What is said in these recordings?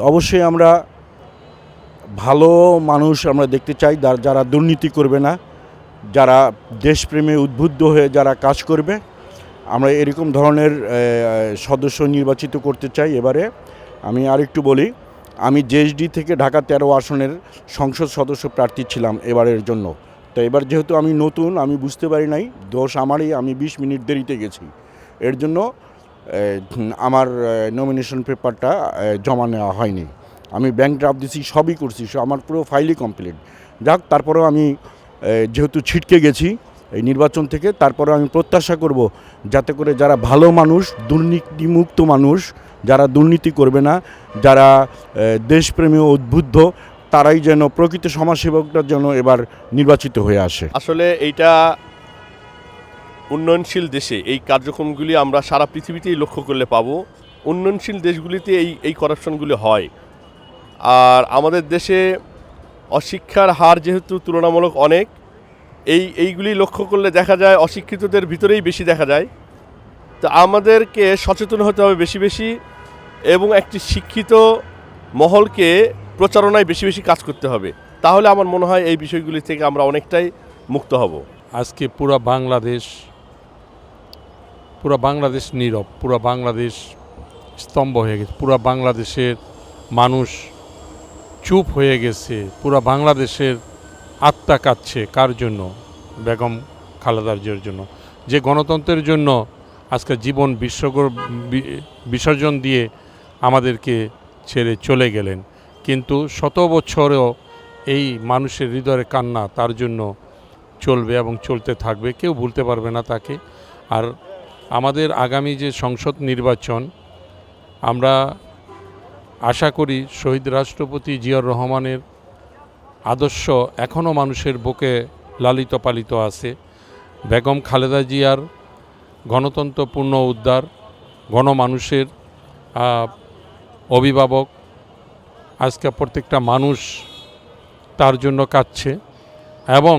অবশ্যই আমরা ভালো মানুষ আমরা দেখতে চাই, যার- দুর্নীতি করবে না, যারা দেশপ্রেমে উদ্বুদ্ধ হয়ে যারা কাজ করবে, আমরা এরকম ধরনের সদস্য নির্বাচিত করতে চাই। এবারে আমি আরেকটু বলি, আমি জেএসডি থেকে ঢাকা তেরো আসনের সংসদ সদস্য প্রার্থী ছিলাম এবারের জন্য। তো এবার যেহেতু আমি নতুন, আমি বুঝতে পারি নাই, দোষ আমারই, আমি বিশ মিনিট দেরিতে গেছি। এর জন্য আমার নমিনেশন পেপারটা জমা নেওয়া হয়নি। আমি ব্যাংক ড্রাফট দিছি, সবই করছি আমার পুরো ফাইলই কমপ্লিট যাক, তারপরেও আমি যেহেতু ছিটকে গেছি এই নির্বাচন থেকে, তারপরে আমি প্রত্যাশা করব যাতে করে যারা ভালো মানুষ, দুর্নীতিমুক্ত মানুষ, যারা দুর্নীতি করবে না, যারা দেশপ্রেমী ও উদ্বুদ্ধ, তারাই যেন প্রকৃত সমাজসেবকরা যেন এবার নির্বাচিত হয়ে আসে। আসলে এইটা উন্নয়নশীল দেশে এই কার্যক্রমগুলি আমরা সারা পৃথিবীতেই লক্ষ্য করলে পাবো। উন্নয়নশীল দেশগুলিতে এই এই করাপশনগুলি হয়। আর আমাদের দেশে অশিক্ষার হার যেহেতু তুলনামূলক অনেক, এই, এইগুলি লক্ষ্য করলে দেখা যায় অশিক্ষিতদের ভিতরেই বেশি দেখা যায়। তো আমাদেরকে সচেতন হতে হবে বেশি বেশি এবং একটি শিক্ষিত মহলকে প্রচারণায় বেশি বেশি কাজ করতে হবে। তাহলে আমার মনে হয় এই বিষয়গুলি থেকে আমরা অনেকটাই মুক্ত হব। আজকে পুরো বাংলাদেশ পুরো বাংলাদেশ নীরব, পুরো বাংলাদেশ স্তম্ভ হয়ে গেছে, পুরো বাংলাদেশের মানুষ চুপ হয়ে গেছে, পুরো বাংলাদেশের আত্মা কাঁদছে। কার জন্য? বেগম খালেদার জন্য। যে গণতন্ত্রের জন্য আজকে জীবন বিশ্বকর বি- বিসর্জন দিয়ে আমাদেরকে ছেড়ে চলে গেলেন। কিন্তু শত বছরেও এই মানুষের হৃদয়ের কান্না তার জন্য চলবে এবং চলতে থাকবে। কেউ ভুলতে পারবে না তাকে। আর আমাদের আগামী যে সংসদ নির্বাচন, আমরা আশা করি শহীদ রাষ্ট্রপতি জিয়াউর রহমানের আদর্শ এখনও মানুষের বুকে লালিত পালিত আছে। বেগম খালেদা জিয়ার গণতন্ত্রপূর্ণ উদ্ধার, গণমানুষের অভিভাবক, আজকে প্রত্যেকটা মানুষ তার জন্য কাঁদছে এবং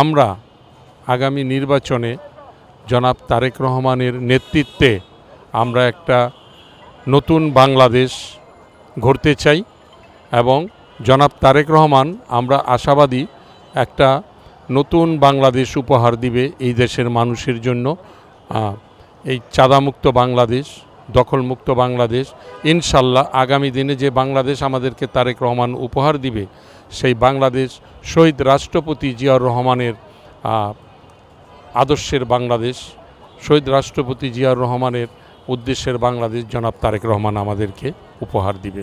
আমরা আগামী নির্বাচনে জনাব তারেক রহমানের নেতৃত্বে আমরা একটা নতুন বাংলাদেশ গড়তে চাই এবং জনাব তারেক রহমান, আমরা আশাবাদী একটা নতুন বাংলাদেশ উপহার দিবে এই দেশের মানুষের জন্য। এই চাঁদামুক্ত বাংলাদেশ, দখলমুক্ত বাংলাদেশ, ইনশাল্লাহ আগামী দিনে যে বাংলাদেশ আমাদেরকে তারেক রহমান উপহার দিবে, সেই বাংলাদেশ শহীদ রাষ্ট্রপতি জিয়াউর রহমানের আদর্শের বাংলাদেশ শহীদ রাষ্ট্রপতি জিয়াউর রহমানের উদ্দেশ্যের বাংলাদেশ জনাব তারেক রহমান আমাদেরকে উপহার দিবে।